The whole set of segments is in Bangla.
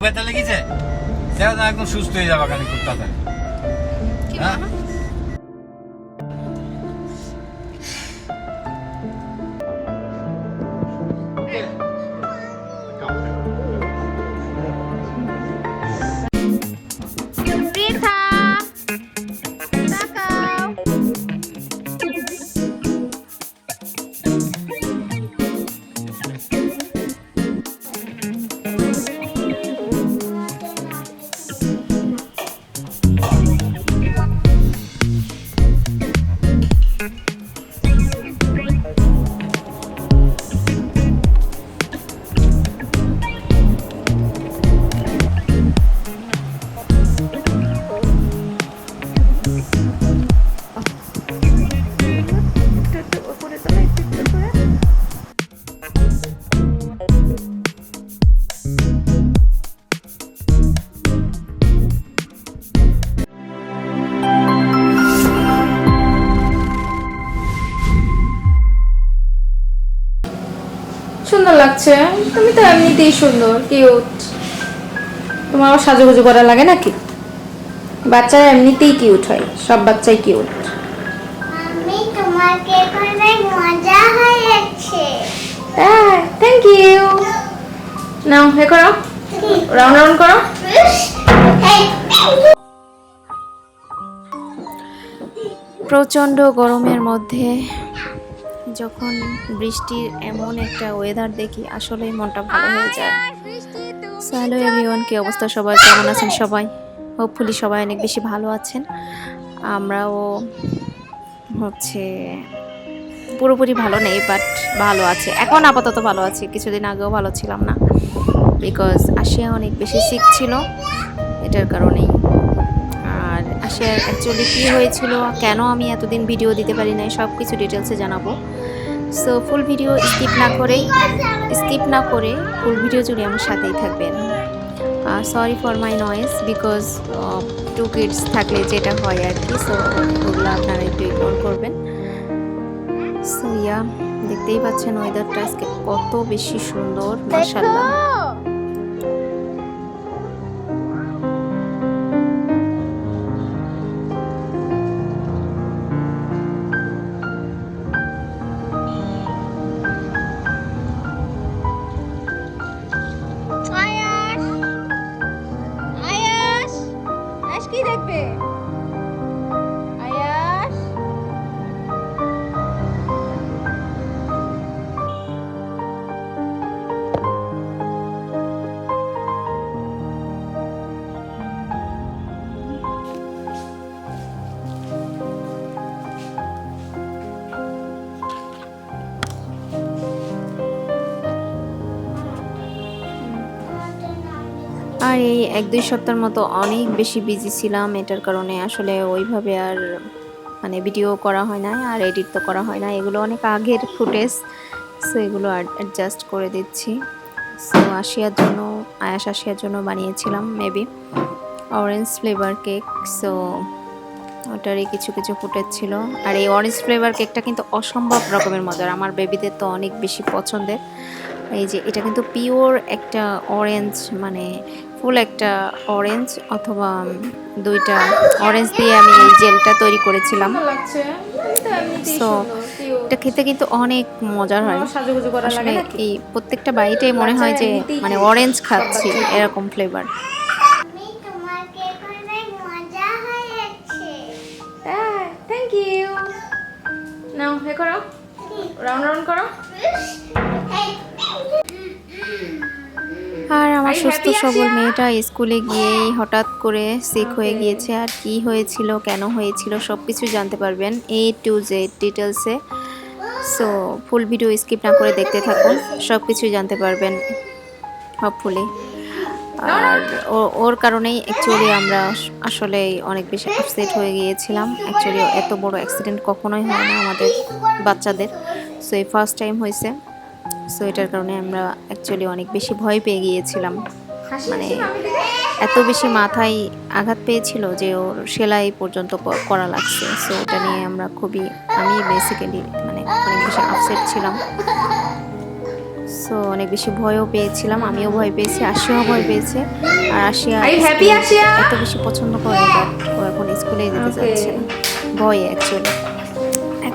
ব্যথা লেগেছে? সেটা একদম সুস্থ হয়ে যাবে খালি খুব তাড়াতাড়ি। হ্যাঁ? লাগছে তুমি তো এমনিতেই সুন্দর কিউট তোমার আবার সাজুগুজু করা লাগে নাকি? বাচ্চারা এমনিতেই কিউট হয় সব বাচ্চাই কিউট আমি তোমাকে অনেক মজা হয়েছে। হ্যাঁ থ্যাংক ইউ নাও হে করো। রাউন্ড রাউন্ড করো। প্রচণ্ড গরমের মধ্যে যখন বৃষ্টির এমন একটা ওয়েদার দেখি, আসলেই মনটা ভালো হয়ে যায়। হ্যালো এভরিওয়ান কি অবস্থা সবাই কেমন আছেন সবাই? হোপফুলি সবাই অনেক বেশি ভালো আছেন। আমরাও হচ্ছে পুরোপুরি ভালো নেই বাট ভালো আছে। এখন আপাতত ভালো আছি, কিছুদিন আগেও ভালো ছিলাম না বিকজ আশিয়া অনেক বেশি সিক ছিল, এটার কারণেই। আশিয়ার অ্যাকচুয়ালি কী হয়েছিল, কেন আমি এতদিন ভিডিও দিতে পারি নাই সব কিছু ডিটেলসে জানাব। সো ফুল ভিডিও স্কিপ না করেই স্কিপ না করে ফুল ভিডিও জুড়ে আমার সাথেই থাকবেন। Sorry for my noise because two kids থাকলে যেটা হয় আর কি সো ওগুলো আপনারা একটু ইগনোর করবেন। সো ইয়া দেখতেই পাচ্ছেন ওয়েদারটা আজকে কত বেশি সুন্দর মাশাল্লাহ কি আর এই এক দুই সপ্তাহের মতো অনেক বেশি বিজি ছিলাম, এটার কারণে আসলে ওইভাবে আর মানে ভিডিও করা হয় না আর এডিট তো করা হয় না এগুলো অনেক আগের ফুটেজ সো এগুলো অ্যাডজাস্ট করে দিচ্ছি। সো আশিয়ার জন্য, আয়াস আশিয়ার জন্য বানিয়েছিলাম maybe orange flavour cake so ওটারই কিছু কিছু ফুটেজ ছিল। আর এই অরেঞ্জ ফ্লেভার কেকটা কিন্তু অসম্ভব রকমের মজার, আমার বেবিদের তো অনেক বেশি পছন্দের। এই যে এটা কিন্তু পিওর একটা অরেঞ্জ মানে ফুল একটা অরেঞ্জ অথবা দুইটা অরেঞ্জ দিয়ে আমি এই জেলটা তৈরি করেছিলাম। So, এটা খেতে কিন্তু অনেক মজার হয়। আসলে এই প্রত্যেকটা বাইটেই মনে হয় যে মানে অরেঞ্জ খাচ্ছি এরকম ফ্লেভার থ্যাংক ইউ নাও হে করো। রাউন্ড রাউন্ড করো। আর আমার সুস্থ সবল মেয়েটা স্কুলে গিয়েই হঠাৎ করে সিক হয়ে গিয়েছে। আর কি হয়েছিল কেন হয়েছিল সব কিছু জানতে পারবেন এ টু জেড ডিটেলসে সো ফুল ভিডিও স্কিপ না করে দেখতে থাকুন সব কিছু জানতে পারবেন হপফুলি আর ওর কারণেই অ্যাকচুয়ালি আমরা আসলে অনেক বেশি আপসেট হয়ে গিয়েছিলাম। অ্যাকচুয়ালি এত বড় অ্যাক্সিডেন্ট কখনোই হয় না আমাদের বাচ্চাদের। সো এই ফার্স্ট টাইম হয়েছে। সো এটার কারণে আমরা অ্যাকচুয়ালি অনেক বেশি ভয় পেয়ে গিয়েছিলাম। মানে এত বেশি মাথায় আঘাত পেয়েছিল যে ওর সেলাই পর্যন্ত করা লাগছে। সো ওটা নিয়ে আমরা খুবই আমি বেসিক্যালি মানে অনেক বেশি আপসেট ছিলাম। সো অনেক বেশি ভয়ও পেয়েছিলাম আমিও ভয় পেয়েছি আশিয়াও ভয় পেয়েছে। আর আশিয়া? এত বেশি পছন্দ করে ও এখন স্কুলে যেতে. চাচ্ছে ভয় অ্যাকচুয়ালি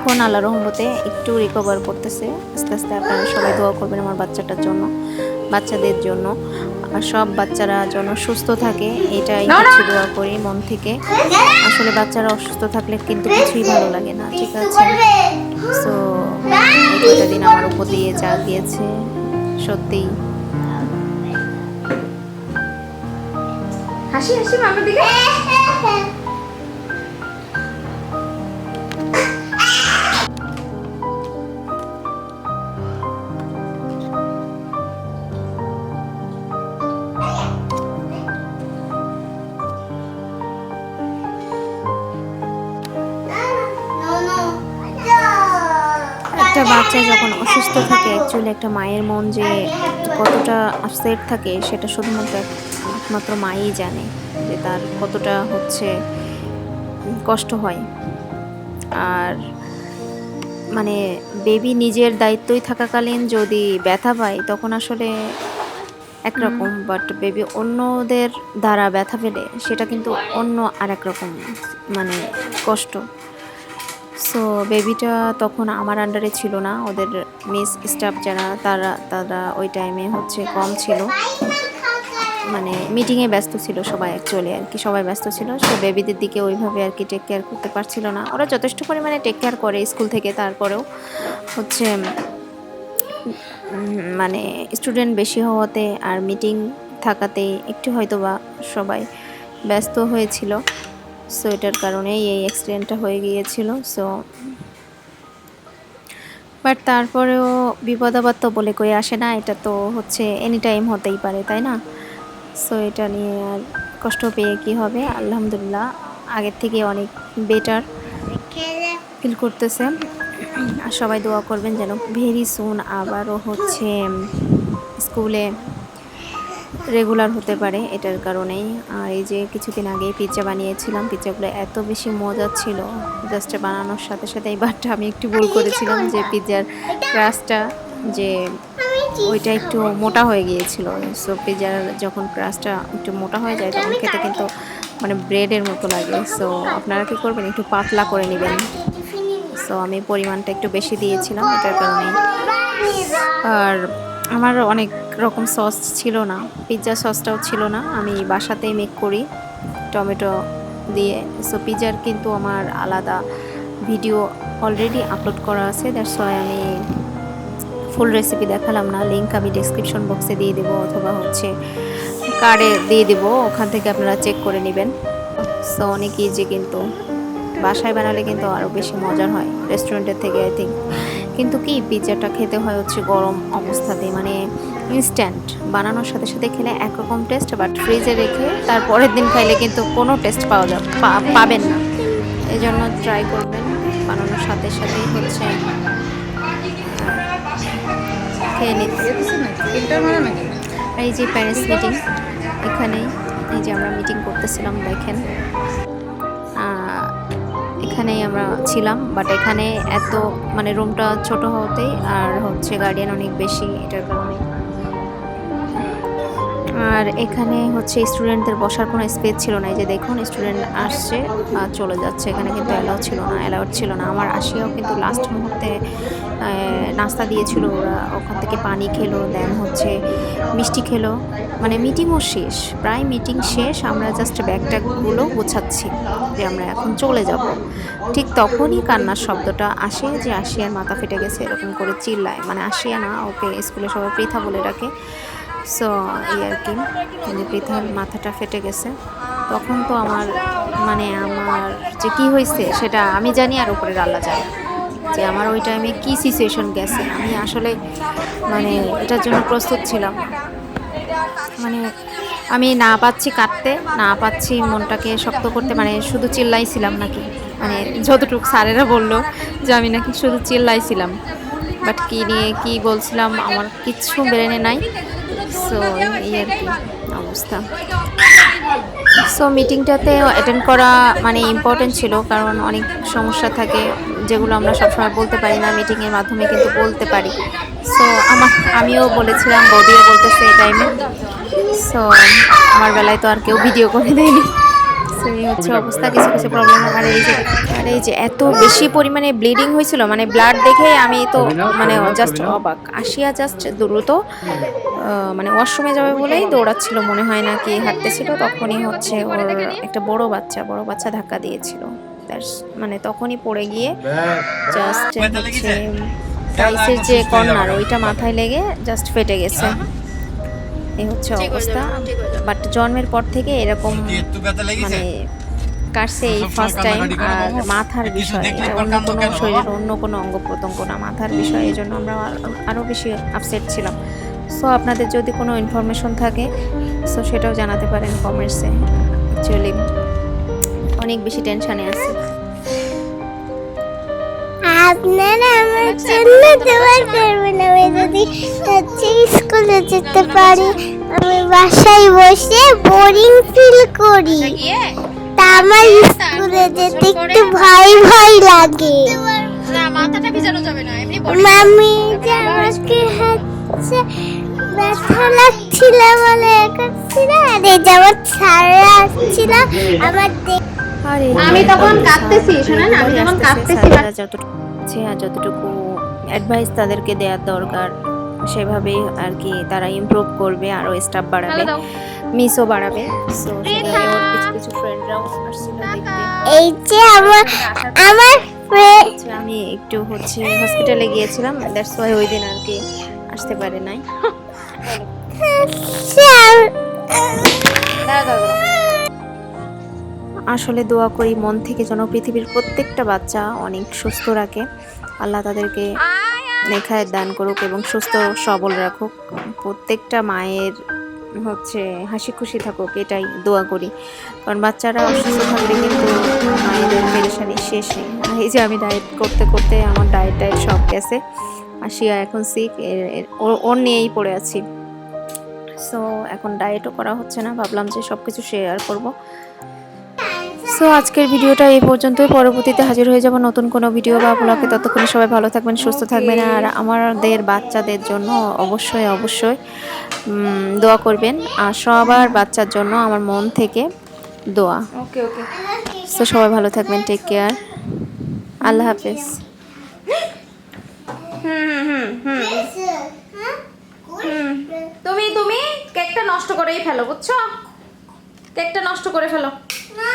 এখন আল্লাহ রহমতে একটু রিকভার করতেছে। আস্তে আস্তে আপনারা সবাই দোয়া করবেন আমার বাচ্চাটার জন্য বাচ্চাদের জন্য। আর সব বাচ্চারা যেন সুস্থ থাকে এটাই কিছু দোয়া করি মন থেকে। আসলে বাচ্চারা অসুস্থ থাকলে কিন্তু কিছুই ভালো লাগে না ঠিক আছে? সো কয়টা দিন আমার উপর দিয়ে যা গিয়েছে সত্যি। হাসি হাসি মামার দিকে। বাচ্চা যখন অসুস্থ থাকে অ্যাকচুয়ালি একটা মায়ের মন যে কতটা আপসেট থাকে সেটা শুধুমাত্র একমাত্র মাই জানে যে তার কতটা হচ্ছে কষ্ট হয়। আর মানে বেবি নিজের দায়িত্বই থাকাকালীন যদি ব্যথা পায় তখন আসলে একরকম বাট বেবি অন্যদের দ্বারা ব্যথা পেলে সেটা কিন্তু অন্য আর রকম মানে কষ্ট। সো বেবিটা তখন আমার আন্ডারে ছিল না। ওদের মিস স্টাফ যারা, তারা তারা ওই টাইমে হচ্ছে কম ছিল। মানে মিটিংয়ে ব্যস্ত ছিল সবাই অ্যাকচুয়ালি আর কি, সবাই ব্যস্ত ছিল। সো বেবিদের দিকে ওইভাবে আর কি টেক কেয়ার করতে পারছিল না। ওরা যথেষ্ট পরিমাণে টেক কেয়ার করে স্কুল থেকে, তারপরেও হচ্ছে মানে স্টুডেন্ট বেশি হওয়াতে আর মিটিং থাকাতে একটু হয়তো বা সবাই ব্যস্ত হয়েছিল। সো এটার কারণেই এই অ্যাক্সিডেন্টটা হয়ে গিয়েছিল। সো বাট তারপরেও বিপদ আপদ তো বলে কই আসে না। এটা তো হচ্ছে এনি টাইম হতেই পারে, তাই না? সো এটা নিয়ে আর কষ্ট পেয়ে কি হবে? আলহামদুলিল্লাহ, আগের থেকে অনেক বেটার ফিল করতেছে। আর সবাই দোয়া করবেন যেন ভেরি সুন আবারও হচ্ছে স্কুলে রেগুলার হতে পারে এটার কারণেই। আর এই যে কিছুদিন আগেই পিৎজা বানিয়েছিলাম পিৎজাগুলো এত বেশি মজা ছিল। জাস্ট বানানোর সাথে সাথে এইবারটা আমি একটু ভুল করেছিলাম যে পিৎজার ক্রাস্টটা যে ওইটা একটু মোটা হয়ে গিয়েছিল। সো পিৎজার যখন ক্রাস্টটা একটু মোটা হয়ে যায়, তখন খেতে কিন্তু মানে ব্রেডের মতো লাগে। সো আপনারা কী করবেন, একটু পাতলা করে নেবেন। সো আমি পরিমাণটা একটু বেশি দিয়েছিলাম এটার কারণেই। আর আমার অনেক রকম সস ছিল না পিৎজা সসটাও ছিল না। আমি বাসাতেই মেক করি, টমেটো দিয়ে। সো পিৎজার কিন্তু আমার আলাদা ভিডিও অলরেডি আপলোড করা আছে। দ্যাটস ওয়াই আমি ফুল রেসিপি দেখালাম না। লিঙ্ক আমি ডিসক্রিপশন বক্সে দিয়ে দেবো অথবা হচ্ছে কার্ডে দিয়ে দেবো। ওখান থেকে আপনারা চেক করে নেবেন। সো অনেক ইজি কিন্তু। বাসায় বানালে কিন্তু আরও বেশি মজার হয়। রেস্টুরেন্টের থেকে আই থিঙ্ক কিন্তু কি, পিৎজাটা খেতে হয় হচ্ছে গরম অবস্থাতে মানে ইনস্ট্যান্ট বানানোর সাথে সাথে খেলে একরকম টেস্ট বাট ফ্রিজে রেখে তার পরের দিন খাইলে কিন্তু কোনো টেস্ট পাওয়া যাবে পাবেন না। এই জন্য ট্রাই করবেন। বানানোর সাথে সাথেই হচ্ছে। খেয়ে নিতে এই যে প্যারেন্টস মিটিং এখানেই। এই যে আমরা মিটিং করতেছিলাম, দেখেন। এখানেই আমরা ছিলাম বাট এখানে এত মানে রুমটা ছোট হতেই আর হচ্ছে গার্ডিয়ান অনেক বেশি এটার কারণে। আর এখানে হচ্ছে স্টুডেন্টদের বসার কোনো স্পেস ছিল না। এই যে দেখুন স্টুডেন্ট আসছে আর চলে যাচ্ছে। এখানে কিন্তু অ্যালাউ ছিল না অ্যালাউড ছিল না। আমার আসিয়াও কিন্তু লাস্ট মুহূর্তে নাস্তা দিয়েছিল ওরা। ওখান থেকে পানি খেলো দেন হচ্ছে মিষ্টি খেলো। মানে মিটিংও শেষ। প্রায় মিটিং শেষ। আমরা জাস্ট ব্যাগট্যাগুলো গোছাচ্ছি যে আমরা এখন চলে যাব। ঠিক তখনই কান্নার শব্দটা আসে যে আসিয়ার মাথা ফেটে গেছে, এরকম করে চিল্লায়। মানে আসিয়া না, ওকে স্কুলে সবাই পৃথা বলে ডাকে। সো, এই আর কি। যে পৃথার মাথাটা ফেটে গেছে। তখন তো আমার মানে আমার যে কি হয়েছে সেটা আমি জানি আর উপরের আল্লাহ জানে। যে আমার ওই টাইমে কি সিচুয়েশন গেছে। আমি আসলে মানে এটার জন্য প্রস্তুত ছিলাম। মানে আমি না পাচ্ছি কাটতে না পাচ্ছি মনটাকে শক্ত করতে মানে শুধু চিল্লাইছিলাম নাকি। মানে যতটুকু স্যারেরা বলল যে আমি নাকি শুধু চিল্লাইছিলাম। বাট কী নিয়ে কী বলছিলাম, আমার কিচ্ছু বেরেনে নাই। সো এই আর কি অবস্থা। সো মিটিংটাতে অ্যাটেন্ড করা মানে ইম্পর্টেন্ট ছিল কারণ অনেক সমস্যা থাকে যেগুলো আমরা সবসময় বলতে পারি না মিটিংয়ের মাধ্যমে কিন্তু বলতে পারি। সো আমার আমিও বলেছিলাম বডিও বলতেছে এই টাইমে সো আমার বেলায় তো আর কেউ ভিডিও করে দেয়নি। এই হচ্ছে অবস্থা কিছু কিছু প্রবলেম আর এই যে আর এই যে এত বেশি পরিমাণে ব্লিডিং হয়েছিল মানে ব্লাড দেখে আমি তো মানে জাস্ট অবাক। আসিয়া জাস্ট দ্রুত মানে ওয়াশরুমে যাবে বলেই দৌড়াচ্ছিল মনে হয় না কি হাঁটতেছিল তখনই হচ্ছে ওর একটা বড় বাচ্চা বড় বাচ্চা ধাক্কা দিয়েছিল। That's মানে তখনই পড়ে গিয়ে জাস্ট হচ্ছে? টাইসের যে। কর্নার ওইটা মাথায় লেগে জাস্ট ফেটে গেছে। এই হচ্ছে অবস্থা। বাট জন্মের পর থেকে এরকম মানে কাটছে এই ফার্স্ট টাইম আর মাথার বিষয় অন্য কোনো শরীরের অন্য কোনো অঙ্গ প্রত্যঙ্গ না মাথার বিষয় এই জন্য আমরা আরও বেশি আপসেট ছিলাম। সো আপনাদের যদি কোনো ইনফরমেশন থাকে সো সেটাও জানাতে পারেন কমেন্টসে অ্যাকচুয়ালি অনেক বেশি টেনশানে আছি। আপনারা আমার জন্য দোয়া করবেন আমি যদি হচ্ছে স্কুলে যেতে পারি আমি বাসায় বসে বোরিং ফিল করি। তা আমার স্কুলে যেতে একটু ভয় ভয় লাগে। না মাথাটা ভিজানো যাবে না এমনি মামি যে আমাকে হচ্ছে ব্যথা লাগছিল বলে করছিল আর এই যে আমার ছাড়া আসছিল আমার আমি তখন কাঁদতেছি, শোনেন, আমি তখন কাঁদতেছি, যতটুকু আর যতটুকু অ্যাডভাইস তাদেরকে দেওয়ার দরকার সেভাবেই আর কি তারা ইমপ্রুভ করবে আরও স্টাফ বাড়াবে মিসও বাড়াবে। সো কিছু কিছু ফ্রেন্ডরাও আসছিল এই যে আমার আমার আমি একটু হচ্ছে হসপিটালে গিয়েছিলাম দ্যাটস ওয়াই ওই দিন আর কি আসতে পারে নাই। আসলে দোয়া করি, মন থেকে যেন পৃথিবীর প্রত্যেকটা বাচ্চা অনেক সুস্থ রাখে। আল্লাহ তাদেরকে নেখায় দান করুক এবং সুস্থ সবল রাখুক। প্রত্যেকটা মায়ের হচ্ছে হাসি খুশি থাকুক, এটাই দোয়া করি। কারণ বাচ্চারা অসুস্থ থাকলে কিন্তু মায়েদের পেরেশানি শেষ নেই। এই যে আমি ডায়েট করতে করতে আমার ডায়েট ডায়েট সব গেছে আসিয়া এখন সিক ওর নিয়েই পড়ে আছি। সো এখন ডায়েটও করা হচ্ছে না, ভাবলাম যে সব কিছু শেয়ার করব। সো আজকের ভিডিওটা এই পর্যন্তই। পরবর্তীতে হাজির হয়ে যাব নতুন কোনো ভিডিও বা ব্লগে ততক্ষণে সবাই ভালো থাকবেন সুস্থ থাকবেন। আর আমাদের বাচ্চাদের জন্য অবশ্যই অবশ্যই দোয়া করবেন। আর সবার বাচ্চার জন্য আমার মন থেকে দোয়া। ওকে ওকে সো সবাই ভালো থাকবেন টেক কেয়ার আল্লাহ হাফেজ। তুমি তুমি কেকটা নষ্ট করেই ফেলো বুঝছ? কেকটা নষ্ট করে ফেলো। না